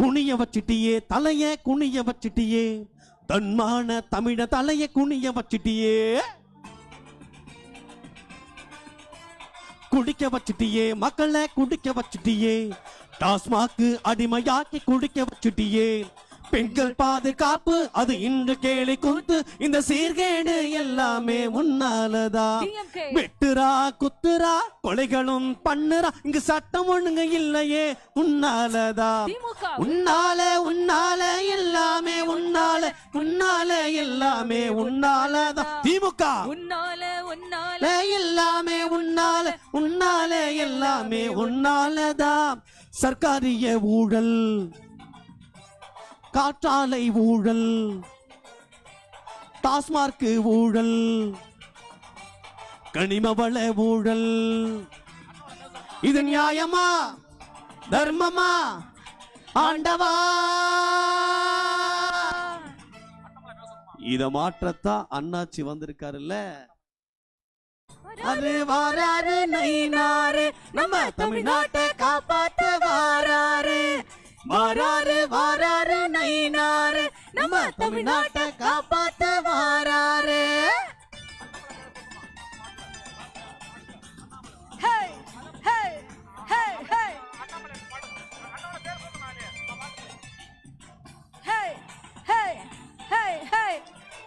குனிய வச்சிட்டியே தலைய குனிய வச்சிட்டியே தன்மான தமிழ தலைய குனிய வச்சிட்டியே குடிக்க வச்சிட்டியே மக்களை குடிக்க வச்சிட்டியே டாஸ்மாக்கு அடிமையாக்கி குடிக்க வச்சிட்டியே பெண்கள் பாதுகாப்பு அது இன்று கேலி கூத்து. இந்த சீர்கேடு எல்லாமே உன்னாலதா. DMK. வெட்டுறா குத்துறா கொலைகளும் பண்ணுறா. இங்கு சட்டம் ஒண்ணுங்க இல்லையே உன்னாலதா. உன்னால உன்னால எல்லாமே உன்னால. உன்னால எல்லாமே உன்னாலதான் திமுக. உன்னால உன்னால. எல்லாமே உன்னால. உன்னால எல்லாமே உன்னாலதான் சர்க்காரிய ஊழல். காற்றாலை ஊழல் டாஸ்மார்க்கு ஊழல் கனிமவள ஊழல். இது நியாயமா? தர்மமா? ஆண்டவா? இத மாற்றத்தான் அண்ணாச்சி வந்திருக்காருல்ல? அது வாராரு நைனாரு நம்ம தமிழ்நாட்டை காப்பாத்த வாராரு. வாராரு வாராரு நயினாரு. நம்ம தமிழ்நாட்டை காப்பாத்த வாராரு.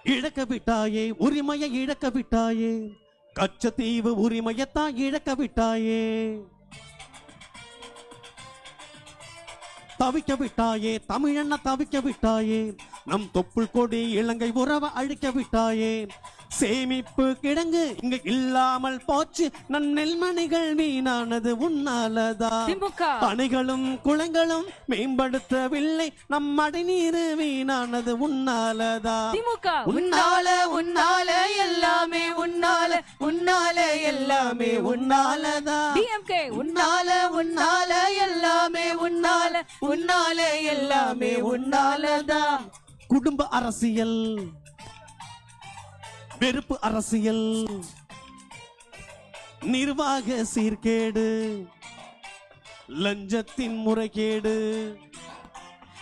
இழக்க விட்டாயே உரிமையை இழக்க விட்டாயே. கச்சத்தீவு உரிமையத்தான் இழக்க விட்டாயே. தவிக்க விட்டாயே தமிழண்ண தவிக்க விட்டாயே நம் தொப்புள் கொடி இலங்கை உறவை அழிக்க விட்டாயே சேமிப்பு கிடங்கு இங்க இல்லாமல் போச்சு. நன் நெல்மணிகள் வீணானது உன்னாலதா. திமுக. அணைகளும் குளங்களும் மேம்படுத்தவில்லை. நம் மழைநீர் வீணானது உன்னாலதா. திமுக. உன்னால உன்னால எல்லாமே உன்னால. உன்னால எல்லாமே உன்னாலதா. டிஎம்கே. உன்னால உன்னால எல்லாமே உன்னால. உன்னால எல்லாமே உன்னாலதா. குடும்ப அரசியல். வெறுப்பு அரசியல். நிர்வாக சீர்கேடு. லஞ்சத்தின் முறைகேடு.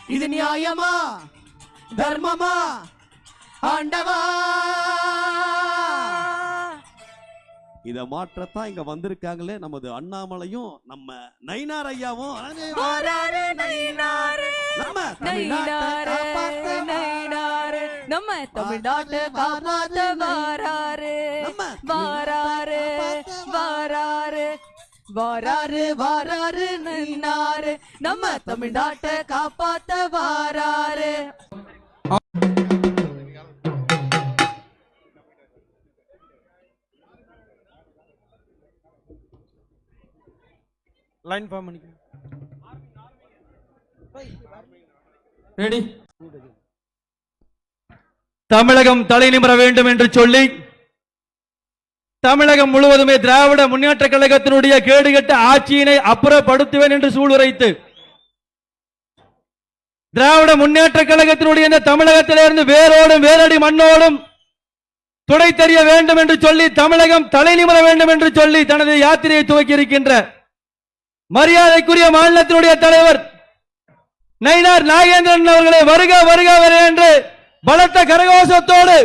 இது நியாயமா? தர்மமா? ஆண்டவா? இத மாற்றத்தான் இங்க வந்திருக்காங்களே நமது அண்ணாமலையும் நம்ம நயினார் ஐயாவும். நம்ம தமிழ்நாட்டை நைனாரு காப்பாத்த நைனாரு வாராரு. வாராரு வாராரு. வாராரு வாராரு நின்னாரு நம்ம தமிழ்நாட்டை காப்பாத்த வாராரு. லைன் ஃபார்ம் பண்ணிக்க. ரெடி தமிழகம் தலை நிமிர வேண்டும் என்று சொல்லி தமிழகம் முழுவதுமே திராவிட முன்னேற்ற கழகத்தினுடைய கேடுகட்ட ஆட்சியினை அப்புறப்படுத்துவேன் என்று சூளுரைத்து திராவிட முன்னேற்ற கழகத்தினுடைய இந்த தமிழகத்திலிருந்து வேரோடும் வேரடி மண்ணோடும் துடை தெரிய வேண்டும் என்று சொல்லி தமிழகம் தலை நிமிர வேண்டும் என்று சொல்லி தனது யாத்திரையை துவக்கி இருக்கின்ற மரியாதைக்குரிய மாநிலத்தினுடைய தலைவர் நயினார் நாகேந்திரன் அவர்களை வருக வருக வர என்று பலத்த கரகோஷத்தோடு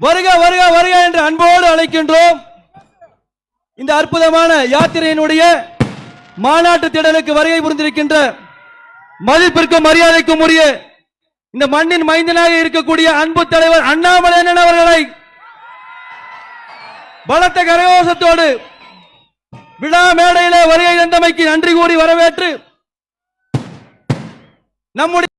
வருக வருக வருக என்று அன்போடு அழைக்கின்றோம். இந்த அற்புதமான யாத்திரையினுடைய மாநாட்டு திடலுக்கு வருகை புரிந்திருக்கின்ற மதிப்பிற்கும் மரியாதைக்கும் உரிய இந்த மண்ணின் மைந்தனாக இருக்கக்கூடிய அன்பு தலைவர் அண்ணாமலை அவர்களை பலத்த கரகோஷத்தோடு விழா மேடையிலே வருகை தந்தமைக்கு நன்றி கூறி வரவேற்று நம்முடைய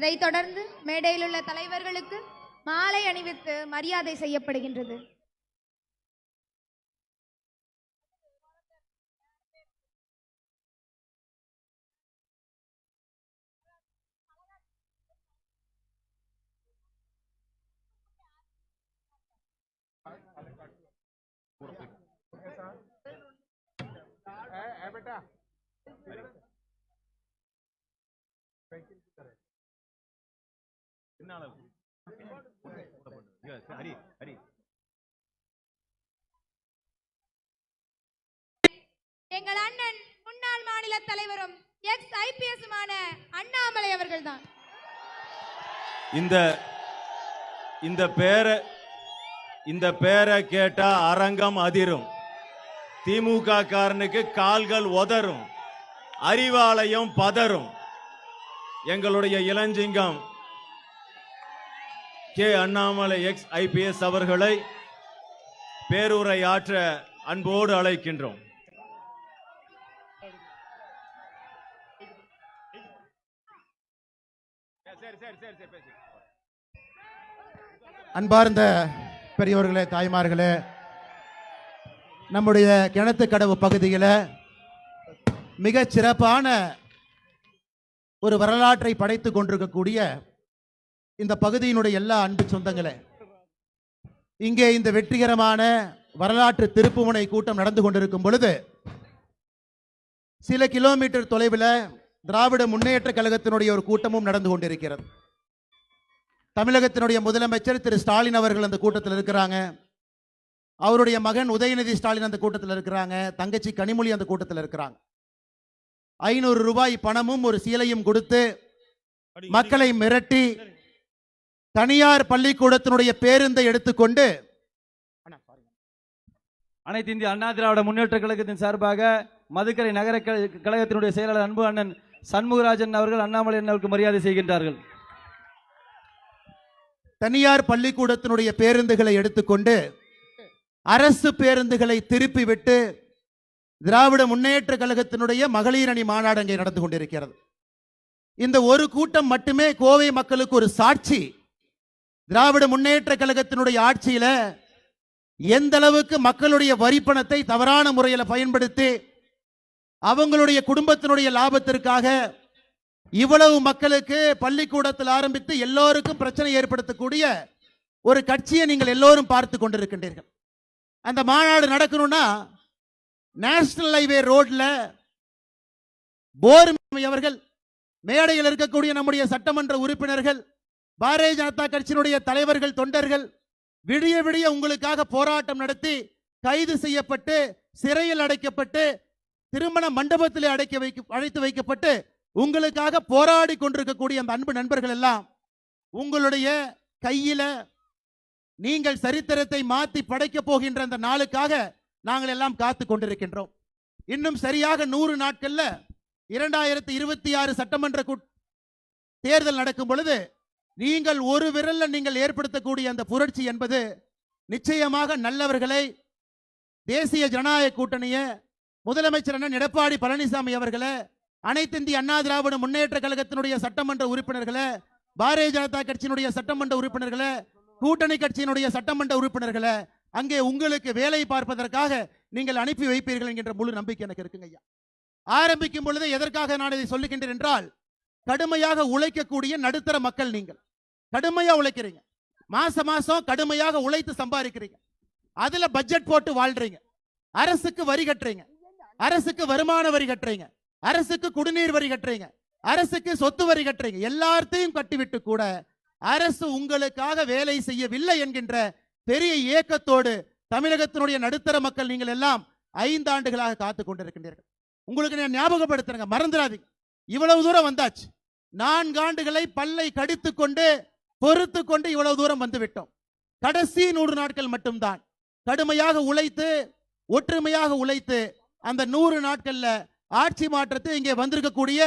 அதைத் தொடர்ந்து மேடையில் உள்ள தலைவர்களுக்கு மாலை அணிவித்து மரியாதை செய்யப்படுகின்றது எங்கள் அண்ணன் முன்னாள் மாநில தலைவரும் எக்ஸ் ஐபிஎஸ்மான அண்ணாமலை அவர்கள்தான். இந்த இந்த பேரை இந்த பேரை கேட்டா அரங்கம் அதிரும். திமுக காரனுக்கு கால்கள் உதறும் அறிவாலயம் பதறும் எங்களுடைய இளஞ்சிங்கம் கே அண்ணாமலை எக்ஸ் ஐபிஎஸ் அவர்களை பேருரை ஆற்ற அன்போடு அழைக்கின்றோம். அன்பார்ந்த பெரியவர்களே தாய்மார்களே நம்முடைய கிணத்துக்கடவு பகுதியில் மிகச் சிறப்பான ஒரு வரலாற்றை படைத்து கொண்டிருக்கக்கூடிய இந்த பகுதியினுடைய எல்லா அன்பு சொந்தங்களே இங்கே இந்த வெற்றிகரமான வரலாற்று திருப்புமுனை கூட்டம் நடந்து கொண்டிருக்கும் பொழுது சில கிலோமீட்டர் தொலைவில் திராவிட முன்னேற்ற கழகத்தினுடைய ஒரு கூட்டமும் நடந்து கொண்டிருக்கிறது. தமிழகத்தினுடைய முதலமைச்சர் திரு. ஸ்டாலின் அவர்கள் அந்த கூட்டத்தில் இருக்கிறாங்க. அவருடைய மகன் உதயநிதி ஸ்டாலின் அந்த கூட்டத்தில் இருக்கிறாங்க. தங்கச்சி கனிமொழி அந்த கூட்டத்தில் இருக்கிறாங்க. ஐநூறு ரூபாய் பணமும் ஒரு சீலையும் கொடுத்து மக்களை மிரட்டி தனியார் பள்ளிக்கூடத்தினுடைய பேருந்தை எடுத்துக்கொண்டு அனைத்து இந்திய அண்ணா திராவிட முன்னேற்ற கழகத்தின் சார்பாக மதுக்கரை நகர கழ- கழகத்தினுடைய செயலாளர் அன்பு அண்ணன் சண்முகராஜன் அவர்கள் அண்ணாமலை அண்ணாவுக்கு மரியாதை செய்கின்றார்கள். தனியார் பள்ளிக்கூடத்தினுடைய பேருந்துகளை எடுத்துக்கொண்டு அரசு பேருந்துகளை திருப்பி விட்டு திராவிட முன்னேற்ற கழகத்தினுடைய மகளிர் அணி மாநாடு அங்கே நடந்து கொண்டிருக்கிறது. இந்த ஒரு கூட்டம் மட்டுமே கோவை மக்களுக்கு ஒரு சாட்சி. திராவிட முன்னேற்ற கழகத்தினுடைய ஆட்சியில எந்த அளவுக்கு மக்களுடைய வரிப்பணத்தை தவறான முறையில் பயன்படுத்தி அவங்களுடைய குடும்பத்தினுடைய லாபத்திற்காக இவ்வளவு மக்களுக்கு பள்ளிக்கூடத்தில் ஆரம்பித்து எல்லோருக்கும் பிரச்சனை ஏற்படுத்தக்கூடிய ஒரு கட்சியை நீங்கள் எல்லோரும் பார்த்து கொண்டிருக்கின்றீர்கள். அந்த மாநாடு நடக்கணும்னா நேஷனல் ஹைவே ரோட்ல போர் அவர்கள் மேடையில் இருக்கக்கூடிய நம்முடைய சட்டமன்ற உறுப்பினர்கள் பாரதிய ஜனதா கட்சியினுடைய தலைவர்கள் தொண்டர்கள் விடிய விடிய உங்களுக்காக போராட்டம் நடத்தி கைது செய்யப்பட்டு சிறையில் அடைக்கப்பட்டு திருமண மண்டபத்திலே அடைக்க வைக்க அழைத்து வைக்கப்பட்டு உங்களுக்காக போராடி கொண்டிருக்கக்கூடிய அந்த அன்பு நண்பர்கள் எல்லாம் உங்களுடைய கையில நீங்கள் சரித்திரத்தை மாத்தி படைக்கப் போகின்ற அந்த நாளுக்காக நாங்கள் எல்லாம் காத்து கொண்டிருக்கின்றோம். இன்னும் சரியாக நூறு நாட்கள்ல இரண்டாயிரத்தி இருபத்தி ஆறு சட்டமன்ற கூட்- தேர்தல் நடக்கும் பொழுது நீங்கள் ஒரு விரல்ல நீங்கள் ஏற்படுத்தக்கூடிய அந்த புரட்சி என்பது நிச்சயமாக நல்லவர்களை தேசிய ஜனநாயக கூட்டணியை முதலமைச்சர் அண்ணன் எடப்பாடி பழனிசாமி அவர்களை அனைத்து இந்திய அண்ணா திராவிட முன்னேற்ற கழகத்தினுடைய சட்டமன்ற உறுப்பினர்களை பாரதிய ஜனதா கட்சியினுடைய சட்டமன்ற உறுப்பினர்களை கூட்டணி கட்சியினுடைய சட்டமன்ற உறுப்பினர்களை அங்கே உங்களுக்கு வேலை பார்ப்பதற்காக நீங்கள் அனுப்பி வைப்பீர்கள் என்கின்ற முழு நம்பிக்கை எனக்கு இருக்குங்க ஐயா ஆரம்பிக்கும் பொழுது எதற்காக நான் இதை சொல்லுகின்றேன் என்றால் கடுமையாக உழைக்கக்கூடிய நடுத்தர மக்கள் நீங்கள். கடுமையா உழைக்கிறீங்க. மாசம் மாசம் கடுமையாக உழைத்து சம்பாதிக்கிறீங்க. அதுல பட்ஜெட் போட்டு வாழ்றீங்க. அரசுக்கு வரி கட்டுறீங்க. அரசுக்கு வருமான வரி கட்டுறீங்க. அரசுக்கு குடிநீர் வரி கட்டுறீங்க. அரசுக்கு சொத்து வரி கட்டுறீங்க. எல்லாத்தையும் கட்டிவிட்டு கூட அரசு உங்களுக்காக வேலை செய்யவில்லை என்கின்ற பெரிய ஏக்கத்தோடு தமிழகத்தினுடைய நடுத்தர மக்கள் நீங்கள் எல்லாம் ஐந்து ஆண்டுகளாக காத்து கொண்டிருக்கின்றீர்கள். உங்களுக்கு நான் ஞாபகப்படுத்துறேங்க. மறந்துடாதீங்க. இவ்வளவு தூரம் வந்தாச்சு. நான்கு ஆண்டுகளை பல்லை கடித்து கொண்டு பொறுத்து கொண்டு இவ்வளவு தூரம் வந்து விட்டோம். கடைசி நூறு நாட்கள் மட்டும்தான். கடுமையாக உழைத்து ஒற்றுமையாக உழைத்து அந்த நூறு நாட்கள்ல ஆட்சி மாற்றத்தை இங்கே வந்திருக்கக்கூடிய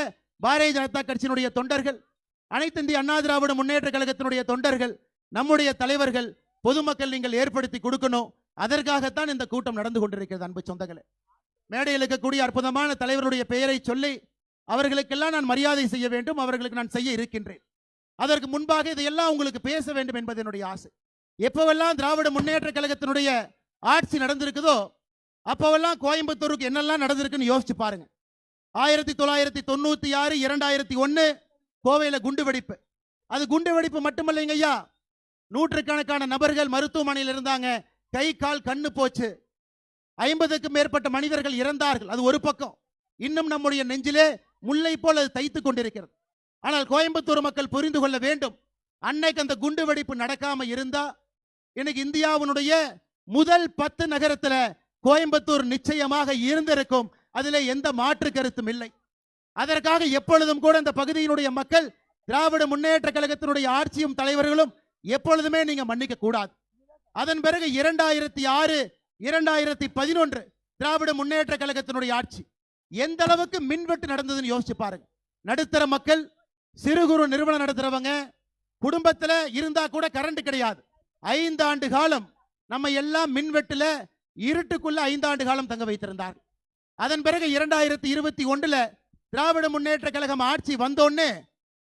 பாரதிய ஜனதா கட்சியினுடைய தொண்டர்கள் அனைத்து இந்திய அண்ணா திராவிட முன்னேற்ற கழகத்தினுடைய தொண்டர்கள் நம்முடைய தலைவர்கள் பொதுமக்கள் நீங்கள் ஏற்படுத்தி கொடுக்கணும். அதற்காகத்தான் இந்த கூட்டம் நடந்து கொண்டிருக்கிறது அன்பு சொந்தங்களே. மேடையில் இருக்கக்கூடிய அற்புதமான தலைவருடைய பெயரை சொல்லி அவர்களுக்கெல்லாம் நான் மரியாதை செய்ய வேண்டும் அவர்களுக்கு நான் செய்ய இருக்கின்றேன். அதற்கு முன்பாக இதையெல்லாம் உங்களுக்கு பேச வேண்டும் என்பது என்னுடைய ஆசை. எப்பவெல்லாம் திராவிட முன்னேற்ற கழகத்தினுடைய ஆட்சி நடந்திருக்குதோ அப்பவெல்லாம் கோயம்புத்தூருக்கு என்னெல்லாம் நடந்திருக்குன்னு யோசிச்சு பாருங்க. ஆயிரத்தி தொள்ளாயிரத்தி தொண்ணூத்தி ஆறு இரண்டாயிரத்தி ஒன்று கோவையில குண்டு வெடிப்பு. அது குண்டு வெடிப்பு மட்டுமல்லைங்க ஐயா. நூற்றுக்கணக்கான நபர்கள் மருத்துவமனையில் இருந்தாங்க. கை கால் கண்ணு போச்சு. ஐம்பதுக்கும் மேற்பட்ட மனிதர்கள் இறந்தார்கள். அது ஒரு பக்கம். இன்னும் நம்முடைய நெஞ்சிலே முல்லை போல் அது தைத்து கொண்டிருக்கிறது. ஆனால் கோயம்புத்தூர் மக்கள் புரிந்து கொள்ள வேண்டும். அன்னைக்கு அந்த குண்டு வெடிப்பு நடக்காம இருந்தா இன்னைக்கு இந்தியாவினுடைய முதல் பத்து நகரத்துல கோயம்புத்தூர் நிச்சயமாக இருந்திருக்கும். அதுல எந்த மாற்று கருத்தும் இல்லை. அதற்காக எப்பொழுதும் கூட இந்த பகுதியினுடைய மக்கள் திராவிட முன்னேற்ற கழகத்தினுடைய ஆட்சியும் தலைவர்களும் எப்பொழுதுமே நீங்க மன்னிக்க கூடாது. அதன் பிறகு இரண்டாயிரத்தி ஆறு இரண்டாயிரத்தி பதினொன்று திராவிட முன்னேற்ற கழகத்தினுடைய ஆட்சி. எந்த அளவுக்கு மின்வெட்டு நடந்ததுன்னு யோசிச்சு பாருங்க. நடுத்தர மக்கள் சிறு குறு நிறுவனம் நடத்துறவங்க குடும்பத்துல இருந்தா கூட கரண்ட் கிடையாது. ஐந்து ஆண்டு காலம் நம்ம எல்லாம் மின்வெட்டுல இருட்டுக்குள்ள ஐந்து ஆண்டு காலம் தங்க வைத்திருந்தார் அதன் பிறகு இரண்டாயிரத்தி இருபத்தி ஒன்றுல திராவிட முன்னேற்ற கழகம் ஆட்சி வந்தோடனே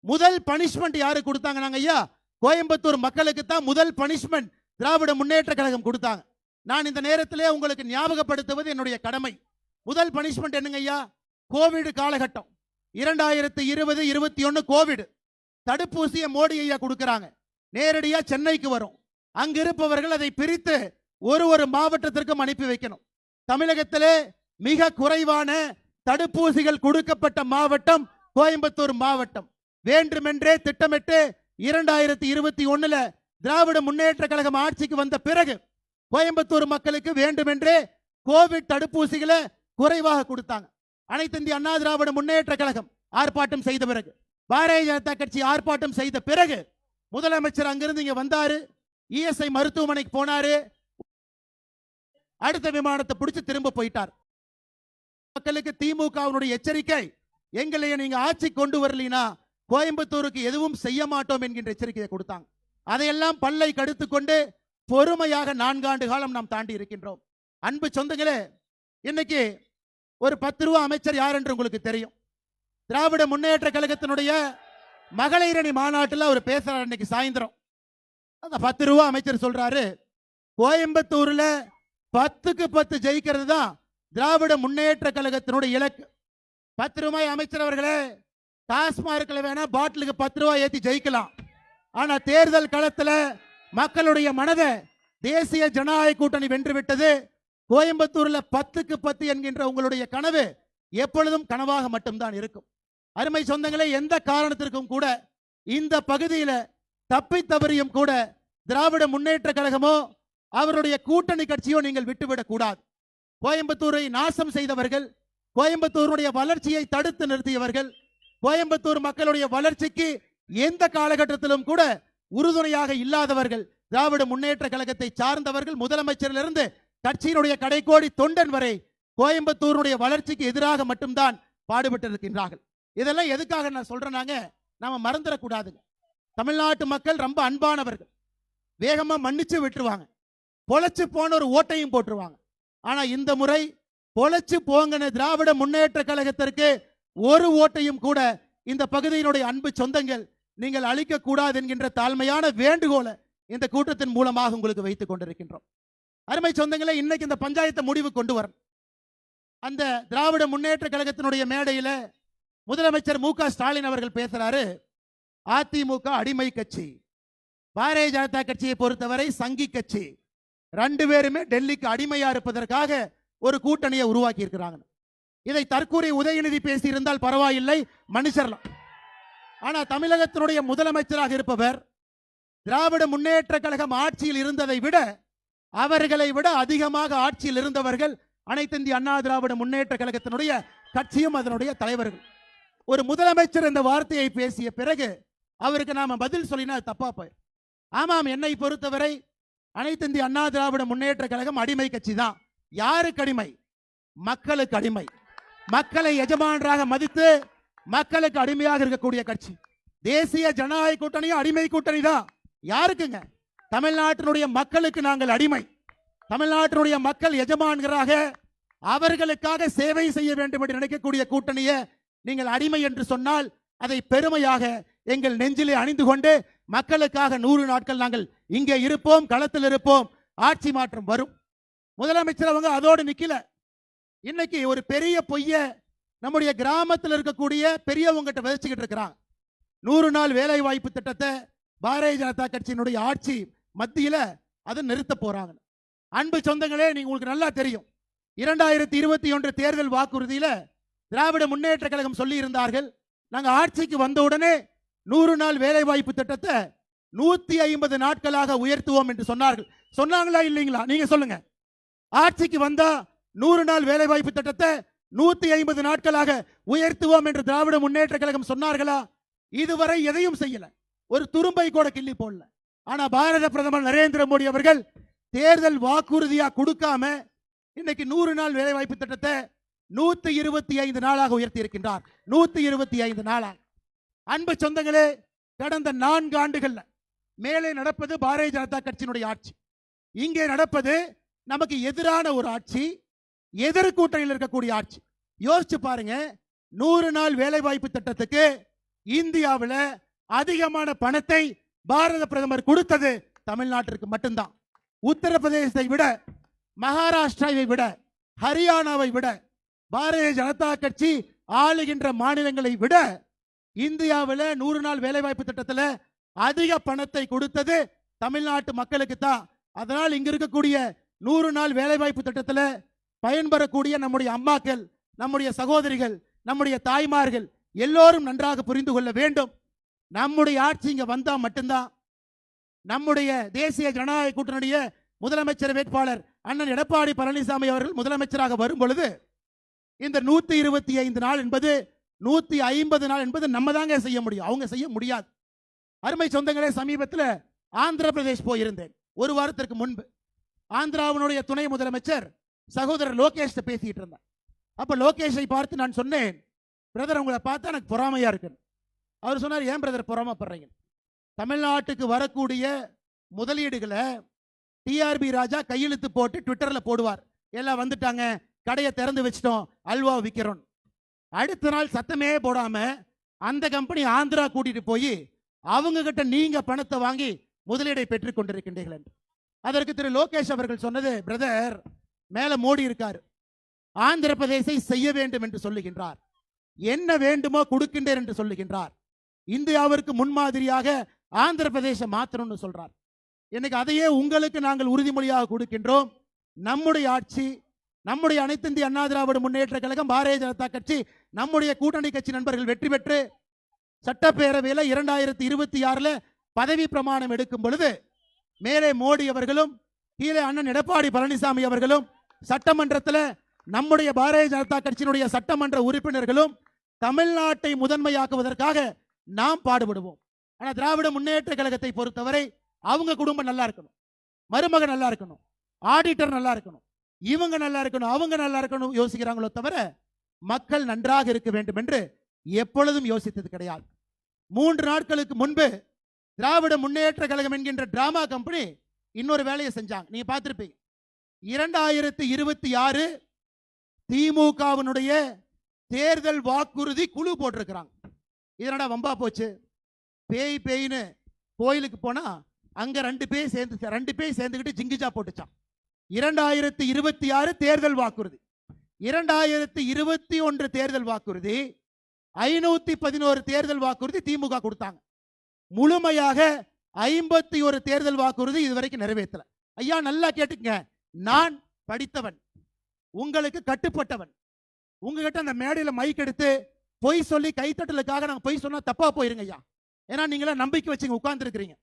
முதல் பனிஷ்மெண்ட் யாரு கொடுத்தாங்க ஐயா? கோயம்புத்தூர் மக்களுக்கு தான் முதல் பனிஷ்மெண்ட் திராவிட முன்னேற்ற கழகம் கொடுத்தாங்க. நான் இந்த நேரத்திலே உங்களுக்கு ஞாபகப்படுத்துவது என்னுடைய கடமை. முதல் பனிஷ்மெண்ட் என்னங்க ஐயா? கோவிட் காலகட்டம். இரண்டாயிரத்தி இருபது இருபத்தி ஒன்னு கோவிட் தடுப்பூசியை மோடி ஐயா கொடுக்கறாங்க. நேரடியா சென்னைக்கு வரும். அங்கு இருப்பவர்கள் அதை பிரித்து ஒரு ஒரு மாவட்டத்திற்கும் அனுப்பி வைக்கணும். தமிழகத்திலே மிக குறைவான தடுப்பூசிகள் கொடுக்கப்பட்ட மாவட்டம் கோயம்புத்தூர் மாவட்டம். வேண்டுமென்றே திட்டமிட்டு இரண்டாயிரத்தி இருபத்தி ஒண்ணுல திராவிட முன்னேற்ற கழகம் ஆட்சிக்கு வந்த பிறகு கோயம்புத்தூர் மக்களுக்கு வேண்டுமென்றே கோவிட் தடுப்பூசிகளை குறைவாக கொடுத்தாங்க. அனைத்து இந்திய அண்ணா திராவிட முன்னேற்ற கழகம் ஆர்ப்பாட்டம் செய்த பிறகு பாரதிய ஜனதா கட்சி ஆர்ப்பாட்டம் செய்த பிறகு முதலமைச்சர் அங்கிருந்து இங்க வந்தாரு. இஎஸ்ஐ மருத்துவமனைக்கு போனாரு. அடுத்த விமானத்தை பிடிச்சு திரும்ப போயிட்டார். மக்களுக்கு திமுகவினுடைய எச்சரிக்கை எங்களை நீங்க ஆட்சி கொண்டு வரலினா கோயம்புத்தூருக்கு எதுவும் செய்ய மாட்டோம் என்கின்ற எச்சரிக்கையை கொடுத்தாங்க. அதையெல்லாம் பல்லை கடுத்து கொண்டு பொறுமையாக நான்காண்டு காலம் நாம் தாண்டி இருக்கின்றோம். அன்பு சொந்தங்களே இன்னைக்கு ஒரு பத்து ரூபா அமைச்சர் யார் என்று உங்களுக்கு தெரியும்? திராவிட முன்னேற்ற கழகத்தினுடைய மகளிரணி மாநாட்டில் அவர் பேசுறாரு இன்னைக்கு சாயந்தரம். அந்த பத்து ரூபா அமைச்சர் சொல்றாரு கோயம்புத்தூர்ல பத்துக்கு பத்து ஜெயிக்கிறது தான் திராவிட முன்னேற்ற கழகத்தினுடைய இலக்கு. பத்து ரூபாய் அமைச்சர் அவர்களே டாஸ்மார்க்ல வேணா பாட்டிலுக்கு பத்து ரூபாய் ஏத்தி ஜெயிக்கலாம். ஆனா தேர்தல் களத்துல மக்களுடைய மனதை தேசிய ஜனநாயக கூட்டணி வென்று விட்டது. கோயம்புத்தூர்ல பத்துக்கு பத்து என்கின்ற உங்களுடைய கனவு எப்பொழுதும் கனவாக மட்டும்தான் இருக்கும். அருமை சொந்தங்களே எந்த காரணத்திற்கும் கூட இந்த பகுதியில தப்பி தவறியும் கூட திராவிட முன்னேற்ற கழகமோ அவருடைய கூட்டணி கட்சியோ நீங்கள் விட்டுவிடக் கூடாது. கோயம்புத்தூரை நாசம் செய்தவர்கள் கோயம்புத்தூருடைய வளர்ச்சியை தடுத்து நிறுத்தியவர்கள் கோயம்புத்தூர் மக்களுடைய வளர்ச்சிக்கு எந்த காலகட்டத்திலும் கூட உறுதுணையாக இல்லாதவர்கள் திராவிட முன்னேற்ற கழகத்தை சார்ந்தவர்கள் முதலமைச்சரிலிருந்து கட்சியினுடைய கடைக்கோடி தொண்டன் வரை கோயம்புத்தூருடைய வளர்ச்சிக்கு எதிராக மட்டும்தான் பாடுபட்டு இருக்கின்றார்கள் இதெல்லாம் எதுக்காக நான் சொல்றேனாங்க நாம மறந்துடக்கூடாதுங்க. தமிழ்நாட்டு மக்கள் ரொம்ப அன்பானவர்கள். வேகமா மன்னிச்சு விட்டுருவாங்க. பொழைச்சு போன ஒரு ஓட்டையும் போட்டுருவாங்க. ஆனா இந்த முறை பொழைச்சு போங்கன திராவிட முன்னேற்ற கழகத்திற்கு ஒரு ஓட்டையும் கூட இந்த பகுதியினுடைய அன்பு சொந்தங்கள் நீங்கள் அழிக்க கூடாது என்கின்ற தாழ்மையான வேண்டுகோளை இந்த கூட்டத்தின் மூலமாக உங்களுக்கு வைத்துக் கொண்டிருக்கின்றோம். அருமை சொந்தங்களே இன்னைக்கு இந்த பஞ்சாயத்தை முடிவு கொண்டு வரும். அந்த திராவிட முன்னேற்ற கழகத்தினுடைய மேடையில் முதலமைச்சர் மு க ஸ்டாலின் அவர்கள் பேசுறாரு அதிமுக அடிமை கட்சி பாரதிய ஜனதா கட்சியை பொறுத்தவரை சங்கி கட்சி ரெண்டு பேருமே டெல்லிக்கு அடிமையா இருப்பதற்காக ஒரு கூட்டணியை உருவாக்கி இருக்கிறாங்க. இதை தற்கூரி உதயநிதி பேசியிருந்தால் பரவாயில்லை மனுஷர்லாம் ஆனா தமிழகத்தினுடைய முதலமைச்சராக இருப்பவர் திராவிட முன்னேற்ற கழகம் ஆட்சியில் இருந்ததை விட அவர்களை விட அதிகமாக ஆட்சியில் இருந்தவர்கள் அனைத்திந்திய அண்ணா திராவிட முன்னேற்ற கழகத்தினுடைய கட்சியும் அதனுடைய தலைவர்கள். ஒரு முதலமைச்சர் இந்த வார்த்தையை பேசிய பிறகு அவருக்கு நாம பதில் சொல்லினா அது தப்பா போய் ஆமாம் என்னை பொறுத்தவரை அனைத்திந்திய அண்ணா திராவிட முன்னேற்ற கழகம் அடிமை கட்சி தான். யாருக்கு அடிமை? மக்களுக்கு அடிமை. மக்களை எஜமானராக மதித்து மக்களுக்கு அடிமையாக இருக்கக்கூடிய கட்சி. தேசிய ஜனநாயக கூட்டணியும் அடிமை கூட்டணி தான். யாருக்குங்க? தமிழ்நாட்டினுடைய மக்களுக்கு நாங்கள் அடிமை. தமிழ்நாட்டினுடைய மக்கள் எஜமான்களாக அவர்களுக்காக சேவை செய்ய வேண்டும் என்று நினைக்கக்கூடிய கூட்டணியை நீங்கள் அடிமை என்று சொன்னால் அதை பெருமையாக எங்கள் நெஞ்சிலே அணிந்து கொண்டு மக்களுக்காக நூறு நாட்கள் நாங்கள் இங்கே இருப்போம் களத்தில் இருப்போம் ஆட்சி மாற்றம் வரும். முதலமைச்சர் அவங்க அதோடு நிக்கல. இன்னைக்கு ஒரு பெரிய பொய்ய நம்முடைய கிராமத்தில் இருக்கக்கூடிய பெரியவங்ககிட்ட விதைச்சுக்கிட்டு இருக்கிறான். நூறு நாள் வேலை வாய்ப்பு திட்டத்தை பாரதிய ஜனதா கட்சியினுடைய ஆட்சி மத்தியில அதை நிறுத்த போறாங்க. அன்பு சொந்தங்களே நீங்க உங்களுக்கு நல்லா தெரியும். இரண்டாயிரத்தி இருபத்தி ஒன்று தேர்தல் வாக்குறுதியில திராவிட முன்னேற்ற கழகம் சொல்லி இருந்தார்கள் நாங்க ஆட்சிக்கு வந்த உடனே நூறு நாள் வேலைவாய்ப்பு திட்டத்தை நூத்தி ஐம்பது நாட்களாக உயர்த்துவோம் என்று சொன்னார்கள். சொன்னாங்களா இல்லைங்களா? நீங்க சொல்லுங்க. ஆட்சிக்கு வந்தா நூறு நாள் வேலைவாய்ப்பு திட்டத்தை நூத்தி ஐம்பது நாட்களாக உயர்த்துவோம் என்று திராவிட முன்னேற்ற கழகம் சொன்னார்களா? இதுவரை எதையும் செய்யல. ஒரு துரும்பை கூட கிள்ளி போடல. ஆனா பாரத பிரதமர் நரேந்திர மோடி அவர்கள் தேர்தல் வாக்குறுதியா கொடுக்காம இன்னைக்கு நூறு நாள் வேலை வாய்ப்பு திட்டத்தை நூத்தி இருபத்தி ஐந்து நாளாக உயர்த்தி இருக்கின்றார். நூத்தி இருபத்தி ஐந்து நாளாக. அன்பு சொந்தங்களே கடந்த நான்கு ஆண்டுகள்ல மேலே நடப்பது பாரதிய ஜனதா கட்சியினுடைய ஆட்சி. இங்கே நடப்பது நமக்கு எதிரான ஒரு ஆட்சி எதிர் கூட்டணியில் இருக்கக்கூடிய ஆட்சி. யோசிச்சு பாருங்க நூறு நாள் வேலைவாய்ப்பு திட்டத்துக்கு இந்தியாவில் அதிகமான பணத்தை பாரத பிரதமர் கொடுத்தது தமிழ்நாட்டிற்கு மட்டும்தான். உத்தரப்பிரதேசத்தை விட மகாராஷ்டிராவை விட ஹரியானாவை விட பாரதிய ஜனதா கட்சி ஆளுகின்ற மாநிலங்களை விட இந்தியாவில் நூறு நாள் வேலைவாய்ப்பு திட்டத்தில் அதிக பணத்தை கொடுத்தது தமிழ்நாட்டு மக்களுக்கு தான். அதனால் இங்க இருக்கக்கூடிய நூறு நாள் வேலைவாய்ப்பு திட்டத்தில் பயன்பெறக்கூடிய நம்முடைய அம்மாக்கள் நம்முடைய சகோதரிகள் நம்முடைய தாய்மார்கள் எல்லோரும் நன்றாக புரிந்து கொள்ள வேண்டும். நம்முடைய ஆட்சி இங்க வந்தா மட்டும்தான். நம்முடைய தேசிய ஜனநாயக கூட்டணிய முதலமைச்சர் வேட்பாளர் அண்ணன் எடப்பாடி பழனிசாமி அவர்கள் முதலமைச்சராக வரும் பொழுது இந்த நூத்தி இருபத்தி ஐந்து நாள் என்பது நூத்தி ஐம்பது நாள் என்பது நம்ம தாங்க செய்ய முடியும். அவங்க செய்ய முடியாது. அருமை சொந்தங்களே சமீபத்தில் ஆந்திர பிரதேஷ் போயிருந்தேன். ஒரு வாரத்திற்கு முன்பு. ஆந்திராவினுடைய துணை முதலமைச்சர் சகோதரர் லோகேஷ் பேசிட்டு இருந்தேன் அப்ப லோகேஷை பார்த்து நான் சொன்னேன் பிரதர் உங்களை பார்த்தா எனக்கு பொறாமையா இருக்குன்னு அவர் சொன்னார் ஏன் பிரதர் பொறாமப்படுறீங்க? தமிழ்நாட்டுக்கு வரக்கூடிய முதலீடுகளை டிஆர்பி ராஜா கையெழுத்து போட்டு ட்விட்டரில் போடுவார். எல்லாம் வந்துட்டாங்க கடையை திறந்து வச்சிட்டோம் அல்வா விற்கிறோம் அடுத்த நாள் சத்தமே போடாம அந்த கம்பெனி ஆந்திரா கூட்டிட்டு போய் அவங்க கிட்ட நீங்க பணத்தை வாங்கி முதலீடை பெற்றுக் கொண்டிருக்கின்றீர்கள் என்று. அதற்கு திரு லோகேஷ் அவர்கள் சொன்னது பிரதர் மேல மோடி இருக்காரு. ஆந்திர பிரதேசை செய்ய வேண்டும் என்று சொல்லுகின்றார். என்ன வேண்டுமோ கொடுக்கின்றேன் என்று சொல்லுகின்றார். இந்தியாவிற்கு முன்மாதிரியாக ஆந்திர பிரதேசம் மாற்றணும்னு சொல்றார். இன்னைக்கு அதையே உங்களுக்கு நாங்கள் உறுதிமொழியாக கொடுக்கின்றோம். நம்முடைய ஆட்சி நம்முடைய அனைத்து இந்திய அண்ணா திராவிட முன்னேற்ற கழகம் பாரதிய ஜனதா கட்சி நம்முடைய கூட்டணி கட்சி நண்பர்கள் வெற்றி பெற்று சட்டப்பேரவையில் இரண்டாயிரத்தி இருபத்தி ஆறுல பதவி பிரமாணம் எடுக்கும் பொழுது மேலே மோடி அவர்களும் கீழே அண்ணன் எடப்பாடி பழனிசாமி அவர்களும் சட்டமன்றத்தில் நம்முடைய பாரதிய ஜனதா கட்சியினுடைய சட்டமன்ற உறுப்பினர்களும் தமிழ்நாட்டை முதன்மையாக்குவதற்காக நாம் பாடுபடுவோம். ஆனா திராவிட முன்னேற்ற கழகத்தை பொறுத்தவரை அவங்க குடும்பம் நல்லா இருக்கணும். மருமகன் நல்லா இருக்கணும். ஆடிட்டர் நல்லா இருக்கணும். இவங்க நல்லா இருக்கணும் அவங்க நல்லா இருக்கணும் யோசிக்கிறாங்களோ தவிர மக்கள் நன்றாக இருக்க வேண்டும் என்று எப்பொழுதும் யோசித்தது கிடையாது. மூன்று நாட்களுக்கு முன்பு திராவிட முன்னேற்ற கழகம் என்கின்ற டிராமா கம்பெனி இன்னொரு வேலையை செஞ்சாங்க. நீங்க பார்த்துருப்பீங்க. இரண்டாயிரத்தி இருபத்தி ஆறு திமுகவினுடைய தேர்தல் வாக்குறுதி குழு போட்டிருக்கிறாங்க. இதனடா வம்பா போச்சு. பேய் பேயின்னு கோயிலுக்கு போனா அங்க ரெண்டு பேய் சேர்ந்து ரெண்டு பேய் சேர்ந்துக்கிட்டு ஜிங்கிஜா போட்டுச்சான் இரண்டாயிரத்தி இருபத்தி ஆறு தேர்தல் வாக்குறுதி. இரண்டாயிரத்தி இருபத்தி ஒன்று தேர்தல் வாக்குறுதி ஐநூத்தி பதினோரு தேர்தல் வாக்குறுதி திமுக கொடுத்தாங்க. முழுமையாக ஐம்பத்தி ஒரு தேர்தல் வாக்குறுதி இதுவரைக்கும் நிறைவேற்றலை. ஐயா நல்லா கேட்டுக்கங்க. நான் படித்தவன். உங்களுக்கு கட்டுப்பட்டவன். உங்ககிட்ட அந்த மேடையில மைக் எடுத்து பொய் சொல்லி கைத்தட்டலுக்காக நாங்க பொய் சொன்னா தப்பா போயிருங்க ஐயா. ஏன்னா நீங்களாம் நம்பிக்கை வச்சுங்க உட்கார்ந்து இருக்கிறீங்க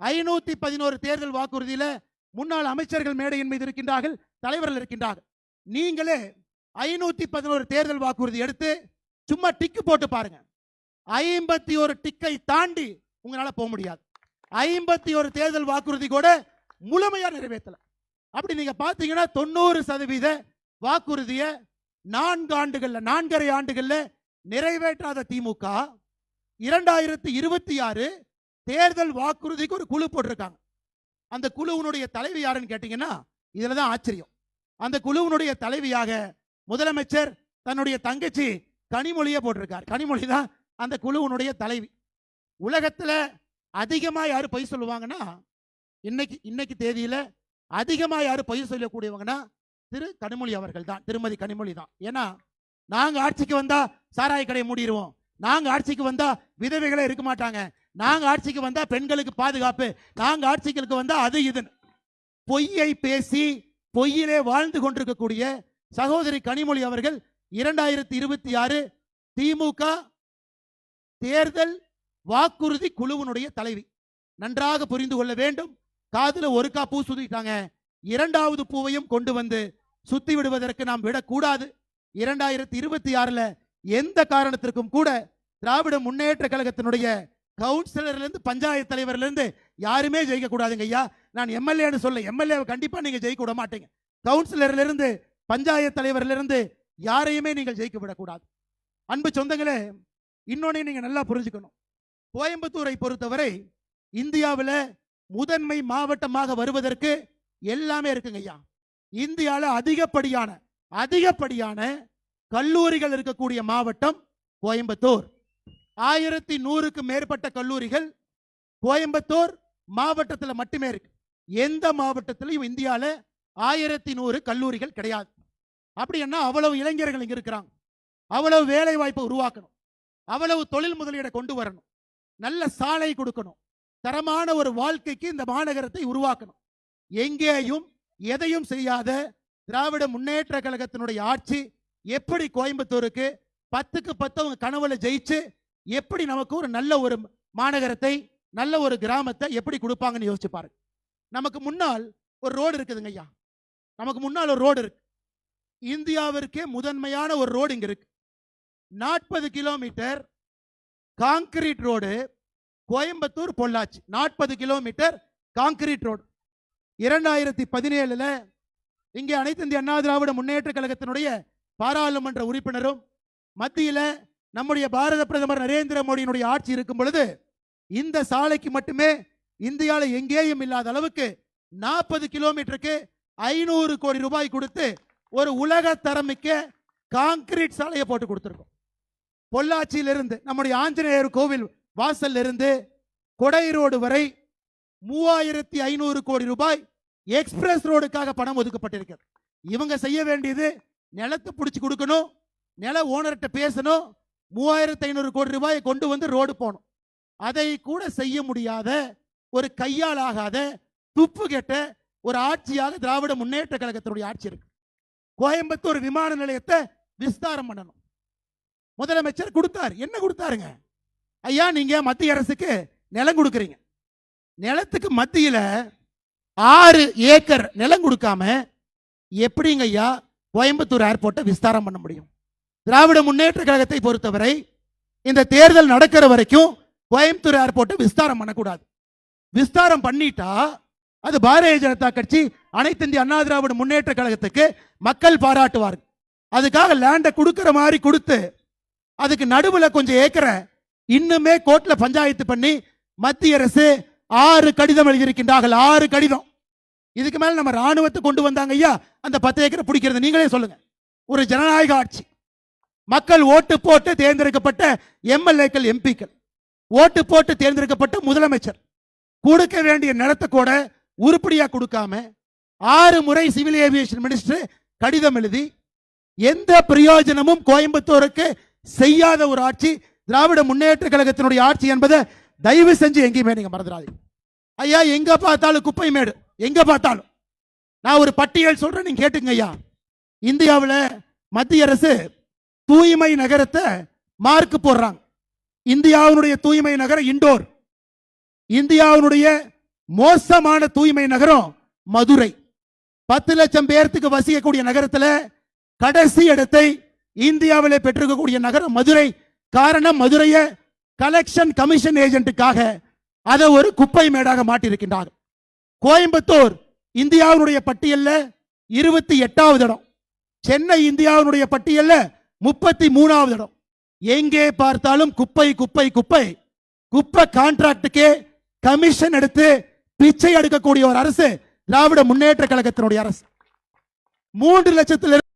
ஐநூத்தி பதினோரு தேர்தல் வாக்குறுதியில முன்னாள் அமைச்சர்கள் மேடையின் மீது இருக்கின்றார்கள் தலைவர்கள் இருக்கின்றார்கள். நீங்களே ஐநூத்தி பதினோரு தேர்தல் வாக்குறுதி எடுத்து சும்மா டிக்கு போட்டு பாருங்க. ஐம்பத்தி ஒரு டிக்கை தாண்டி உங்களால போக முடியாது. ஐம்பத்தி ஒரு தேர்தல் வாக்குறுதி கூட முழுமையா நிறைவேற்றலை. அப்படி நீங்க பாத்தீங்கன்னா தொண்ணூறு சதவீத வாக்குறுதிய நான்கு ஆண்டுகள்ல நான்கரை ஆண்டுகள்ல நிறைவேற்றாத திமுக. இரண்டாயிரத்தி இருபத்தி ஆறு தேர்தல் வாக்குறுதிக்கு ஒரு குழு போட்டிருக்காங்க. அந்த குழுவினுடைய தலைவி யாருன்னு கேட்டீங்கன்னா இதில் தான் ஆச்சரியம். அந்த குழுவினுடைய தலைவியாக முதலமைச்சர் தன்னுடைய தங்கச்சி கனிமொழியை போட்டிருக்கார். கனிமொழி தான் அந்த குழுவினுடைய தலைவி. உலகத்துல அதிகமா யாரு பொய் சொல்லுவாங்கன்னா இன்னைக்கு இன்னைக்கு தேதியில் அதிகமா யாரு பொய் சொல்லக்கூடியவங்கன்னா திரு கனிமொழி அவர்கள் தான். திருமதி கனிமொழி தான். ஏன்னா நாங்க ஆட்சிக்கு வந்தா சாராய கடையை மூடிடுவோம் நாங்க ஆட்சிக்கு வந்தா விதவைகளே இருக்க மாட்டாங்க. நாங்க ஆட்சிக்கு வந்தா பெண்களுக்கு பாதுகாப்பு. நாங்க ஆட்சிகளுக்கு வந்தா அது இதுன்னு பொய்யை பேசி பொய்யிலே வாழ்ந்து கொண்டிருக்கக்கூடிய சகோதரி கனிமொழி அவர்கள் இரண்டாயிரத்தி இருபத்தி ஆறு திமுக தேர்தல் வாக்குறுதி குழுவினுடைய தலைவி. நன்றாக புரிந்து கொள்ள வேண்டும். காதுல ஒருக்கா பூ சுத்திட்டாங்க. இரண்டாவது பூவையும் கொண்டு வந்து சுத்தி விடுவதற்கு நாம் விடக்கூடாது. இரண்டாயிரத்தி இருபத்தி ஆறுல எந்த காரணத்திற்கும் கூட திராவிட முன்னேற்ற கழகத்தினுடைய கவுன்சிலர்ல இருந்து பஞ்சாயத்து தலைவர்ல இருந்து யாருமே ஜெயிக்கக்கூடாதுங்க ஐயா. நான் எம்எல்ஏன்னு சொல்ல எம்எல்ஏ கண்டிப்பா நீங்க ஜெயிக்க விட மாட்டீங்க. கவுன்சிலர்ல இருந்து பஞ்சாயத்து தலைவர்ல இருந்து யாரையுமே நீங்கள் ஜெயிக்க விடக்கூடாது. அன்பு சொந்தங்களே இன்னொன்னு நீங்க நல்லா புரிஞ்சுக்கணும். கோயம்புத்தூரை பொறுத்தவரை இந்தியாவில் முதன்மை மாவட்டமாக வருவதற்கு எல்லாமே இருக்குங்க ஐயா. இந்தியாவில் அதிகப்படியான அதிகப்படியான கல்லூரிகள் இருக்கக்கூடிய மாவட்டம் கோயம்புத்தூர். ஆயிரத்தி நூறுக்கு மேற்பட்ட கல்லூரிகள் கோயம்புத்தூர் மாவட்டத்தில் மட்டுமே இருக்கு. எந்த மாவட்டத்திலையும் இந்தியாவில் ஆயிரத்தி நூறு கல்லூரிகள் கிடையாது. அப்படின்னா அவ்வளவு இளைஞர்கள் இங்க இருக்கிறாங்க. அவ்வளவு வேலை வாய்ப்பை உருவாக்கணும். அவ்வளவு தொழில் முதலீடை கொண்டு வரணும். நல்ல சாலை கொடுக்கணும். தரமான ஒரு வாழ்க்கைக்கு இந்த மாநகரத்தை உருவாக்கணும். எங்கேயும் எதையும் செய்யாத திராவிட முன்னேற்ற கழகத்தினுடைய ஆட்சி எப்படி கோயம்புத்தூருக்கு பத்துக்கு பத்து அவங்க கனவுல ஜெயிச்சு எப்படி நமக்கு ஒரு நல்ல ஒரு மாநகரத்தை நல்ல ஒரு கிராமத்தை எப்படி கொடுப்பாங்கன்னு யோசிச்சு பாருங்க. நமக்கு முன்னால் ஒரு ரோடு இருக்குதுங்க ஐயா. நமக்கு முன்னால் ஒரு ரோடு இருக்கு. இந்தியாவிற்கே முதன்மையான ஒரு ரோடு இங்க இருக்கு. நாற்பது kilometre concrete road Coimbatore Pollachi. நாற்பது கிலோமீட்டர் காங்கிரீட் ரோடு. இரண்டாயிரத்தி பதினேழுல இங்கே அனைத்து இந்திய அண்ணா திராவிட முன்னேற்ற கழகத்தினுடைய பாராளுமன்ற உறுப்பினரும் மத்தியில நம்முடைய பாரத பிரதமர் நரேந்திர மோடியினுடைய ஆட்சி இருக்கும் பொழுது இந்த சாலைக்கு மட்டுமே இந்தியாவில் எங்கேயும் இல்லாத அளவுக்கு நாற்பது கிலோமீட்டருக்கு ஐநூறு கோடி ரூபாய் கொடுத்து ஒரு உலக தரமிக்க காங்கிரீட் சாலையை போட்டு கொடுத்துருக்கோம். பொள்ளாச்சியிலிருந்து நம்முடைய ஆஞ்சநேயர் கோவில் வாசல்ல இருந்து கொடை ரோடு வரை மூவாயிரத்தி ஐநூறு கோடி ரூபாய் எக்ஸ்பிரஸ் ரோடுக்காக பணம் ஒதுக்கப்பட்டிருக்கிறது. இவங்க செய்ய வேண்டியது நிலத்தை பிடிச்சி கொடுக்கணும். நில ஓனர்கிட்ட பேசணும். மூவாயிரத்தி ஐநூறு கோடி ரூபாயை கொண்டு வந்து ரோடு போகணும். அதை கூட செய்ய முடியாத ஒரு கையால் ஆகாத துப்பு கெட்ட ஒரு ஆட்சியாக திராவிட முன்னேற்ற கழகத்தினுடைய ஆட்சி இருக்கு. கோயம்புத்தூர் விமான நிலையத்தை விஸ்தாரம் பண்ணணும். முதலமைச்சர் கொடுத்தார். என்ன கொடுத்தாருங்க? ஐயா நீங்க மத்திய அரசுக்கு நிலம் கொடுக்குறீங்க. நிலத்துக்கு மத்தியில ஆறு ஏக்கர் நிலம் கொடுக்காம எப்படிங்க ஐயா கோயம்புத்தூர் ஏர்போர்ட்டை விஸ்தாரம் பண்ண முடியும். திராவிட முன்னேற்ற கழகத்தை பொறுத்தவரை இந்த தேர்தல் நடக்கிற வரைக்கும் கோயம்புத்தூர் ஏர்போர்ட்டை விஸ்தாரம் பண்ணக்கூடாது. விஸ்தாரம் பண்ணிட்டா அது பாரதிய ஜனதா கட்சி அனைத்து இந்திய அண்ணா திராவிட முன்னேற்ற கழகத்துக்கு மக்கள் பாராட்டுவார்கள். அதுக்காக லேண்டை கொடுக்குற மாதிரி கொடுத்து அதுக்கு நடுவில் கொஞ்சம் ஏக்கரை இன்னுமே கோர்ட்டில் பஞ்சாயத்து பண்ணி மத்திய அரசு ஆறு கடிதம் எழுதியிருக்கின்றார்கள் ஆறு கடிதம். இதுக்கு மேல நம்ம ராணுவத்தை கொண்டு வந்தாங்க ஐயா. அந்த பத்து ஏக்கரை பிடிக்கிறது நீங்களே சொல்லுங்க. ஒரு ஜனநாயக ஆட்சி. மக்கள் ஓட்டு போட்டு தேர்ந்தெடுக்கப்பட்ட எம்எல்ஏக்கள் எம்பிக்கள். ஓட்டு போட்டு தேர்ந்தெடுக்கப்பட்ட முதலமைச்சர். கொடுக்க வேண்டிய நிலத்தை கூட உருப்படியா கொடுக்காம ஆறு முறை சிவில் ஏவியேஷன் மினிஸ்டர் கடிதம் எழுதி எந்த பிரயோஜனமும் கோயம்புத்தூருக்கு செய்யாத ஒரு ஆட்சி திராவிட முன்னேற்ற கழகத்தினுடைய ஆட்சி என்பதை தயவு செஞ்சு எங்கேயுமே நீங்க மறந்துடாதீங்க. ஐயா எங்க பார்த்தாலும் குப்பை மேடு. எங்க பார்த்தாலும். நான் ஒரு பட்டியல் சொல்றேன் நீங்கள் கேட்டுங்க ஐயா. இந்தியாவில் மத்திய அரசு தூய்மை நகரத்தை மார்க் போடுறாங்க. இந்தியாவினுடைய தூய்மை நகரம் இண்டோர். இந்தியாவினுடைய மோசமான தூய்மை நகரம் மதுரை. பத்து லட்சம் பேர்த்துக்கு வசிக்கக்கூடிய நகரத்தில் கடைசி இடத்தை இந்தியாவில் பெற்றிருக்கக்கூடிய நகரம் மதுரை. காரணம் மதுரையை கலெக்ஷன் கமிஷன் ஏஜென்ட்டுக்காக அதை ஒரு குப்பை மேடாக மாட்டியிருக்கின்றார் கோயம்புத்தூர் இந்தியாவினுடைய பட்டியல்ல இருபத்தி எட்டாவது இடம். சென்னை இந்தியாவினுடைய பட்டியல்ல முப்பத்தி மூணாவது இடம். எங்கே பார்த்தாலும் குப்பை குப்பை குப்பை. குப்பை கான்ட்ராக்டுக்கே கமிஷன் எடுத்து பிச்சை எடுக்கக்கூடிய ஒரு அரசு திராவிட முன்னேற்ற கழகத்தினுடைய அரசு. மூன்று லட்சத்தில்